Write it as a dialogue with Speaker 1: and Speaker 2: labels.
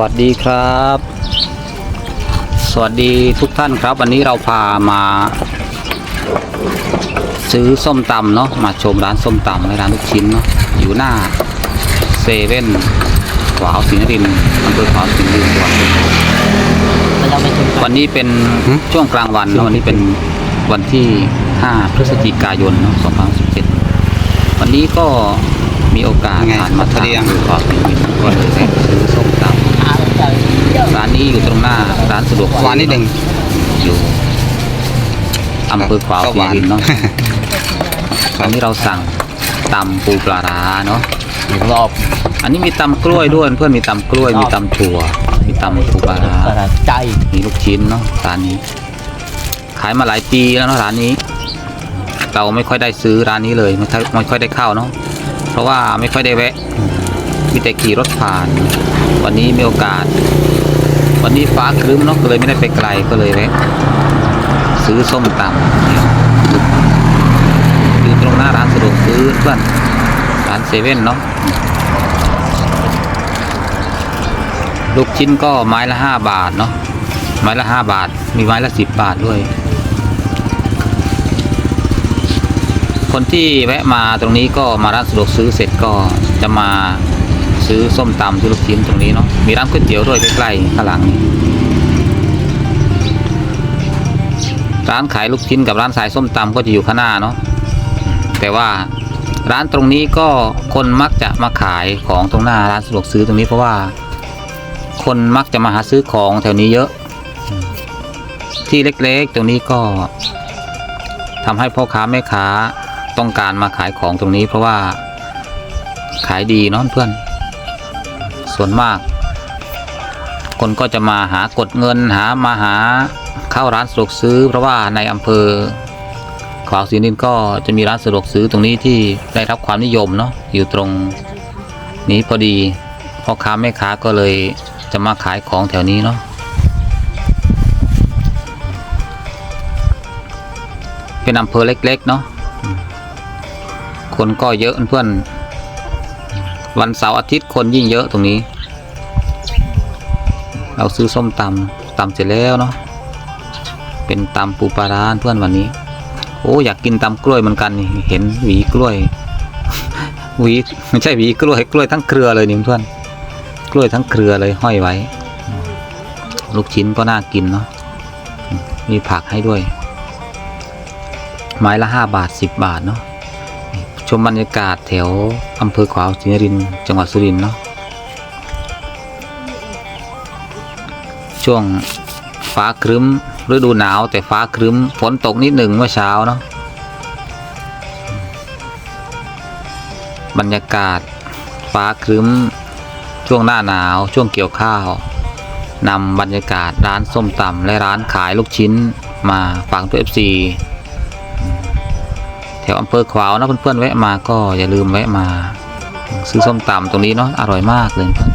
Speaker 1: สวัสดีครับ สวัสดีทุกท่านครับ วันนี้เราพามา ซื้อส้มตำเนาะมาชมร้านส้มตำในร้านลูกชิ้นเนาะอยู่หน้าเซเว่นขวาวสิงห์รินทร์อำเภอขวาวสิงห์รินทร์จังหวัดสุรินทร์
Speaker 2: มันยังไม่ถึง
Speaker 1: วันนี้เป็นช่วงกลางวันเนอะวันนี้เป็นวันที่ 5 พฤศจิกายนเนาะ2017 วันนี้ก็มีโอกาส
Speaker 3: ไง
Speaker 1: ผ่านมา
Speaker 3: พอ
Speaker 1: ทาง
Speaker 3: ดียัง
Speaker 1: ขวาวสิงห์รินทร์ก็เลยแวะซื้อส้มตำ
Speaker 2: หาใจเยอะ
Speaker 1: ร้า นนี้อยู่ตรงหน้าร้านสะดวกซื้อ
Speaker 3: หวานนิดหนึ่ง
Speaker 1: อยู่อำเภอขวาว
Speaker 3: ก็
Speaker 1: สี
Speaker 3: หวาน
Speaker 1: รินทร์เนาะตอนนี้เราสั่งตำปูปลาร้าเนาะ
Speaker 2: รอบ
Speaker 1: อันนี้มีตำกล้วยด้วยเพื่อนมีตำกล้วยมีตำถั่ว มีตำปูปลาร้า
Speaker 2: ใจ
Speaker 1: มีลูกชิ้นเนาะร้านนี้ ขายมาหลายปีแล้วเนาะร้านนี้ เราไม่ค่อยได้ซื้อร้านนี้เลยไม่ค่อยไม่ค่อยได้เข้าเนาะเพราะว่าไม่ค่อยได้แวะ มีแต่ขี่รถผ่าน วันนี้มีโอกาส วันนี้ฟ้าครึ้มเนาะก็เลยไม่ได้ไปไกลก็เลยแวะซื้อส้มตำอยู่ตรงหน้าร้านสะดวกซื้อเพื่อนร้านเซเว่นเนาะลูกชิ้นก็ไม้ละห้าบาทเนาะไม้ละห้าบาท มีไม้ละสิบบาทด้วย คนที่แวะมาตรงนี้ก็มาร้านสะดวกซื้อเสร็จก็จะมา ซื้อส้มตำซื้อลูกชิ้นตรงนี้เนาะมีร้านก๋วยเตี๋ยวด้วยใกล้ๆข้างหลัง ร้านขายลูกชิ้นกับร้านขายส้มตำก็จะอยู่ข้างหน้าเนาะแต่ว่าร้านตรงนี้ก็คนมักจะมาขายของตรงหน้าร้านสะดวกซื้อตรงนี้เพราะว่า คนมักจะมาหาซื้อของแถวนี้เยอะ ที่เล็กๆ ตรงนี้ก็ทำให้พ่อค้าแม่ค้าต้องการมาขายของตรงนี้เพราะว่าขายดีเนาะเพื่อน ส่วนมาก คนก็จะมาหากดเงินหามาหาเข้าร้านสะดวกซื้อ เพราะว่าในอำเภอขวาวศรีนินก็จะมีร้านสะดวกซื้อตรงนี้ที่ได้รับความนิยมเนาะอยู่ตรงนี้พอดีพ่อค้าแม่ค้าก็เลยจะมาขายของแถวนี้เนาะเป็นอำเภอเล็กๆเนาะคนก็เยอะเพื่อน วันเสาร์อาทิตย์คนยิ่งเยอะตรงนี้ เราซื้อส้มตำตำเสร็จแล้วเนาะเป็นตำปูปลาร้าเพื่อนวันนี้ โอ้อยากกินตำกล้วยเหมือนกันนี่เห็นหวีกล้วยหวีไม่ใช่หวีกล้วยกล้วยทั้งเครือเลยนี่เพื่อนกล้วยทั้งเครือเลยห้อยไว้ ลูกชิ้นก็น่ากินเนาะมีผักให้ด้วย ไม้ละห้าบาทสิบบาทเนาะ ชมบรรยากาศแถวอำเภอขวาวสิงห์รินทร์จังหวัดสุรินทร์เนาะช่วงฟ้าครึ้มฤดูหนาวแต่ฟ้าครึ้มฝนตกนิดหนึ่งเมื่อเช้าเนาะบรรยากาศฟ้าครึ้มช่วงหน้าหนาวช่วงเกี่ยวข้าวนำบรรยากาศร้านส้มตำและร้านขายลูกชิ้นมาฝากตัวเอฟซี วอำเภอขวาวนะเพื่อนๆแวะมาก็อย่าลืมแวะมา ซื้อส้มตำตรงนี้เนาะอร่อยมากเลยเพื่อน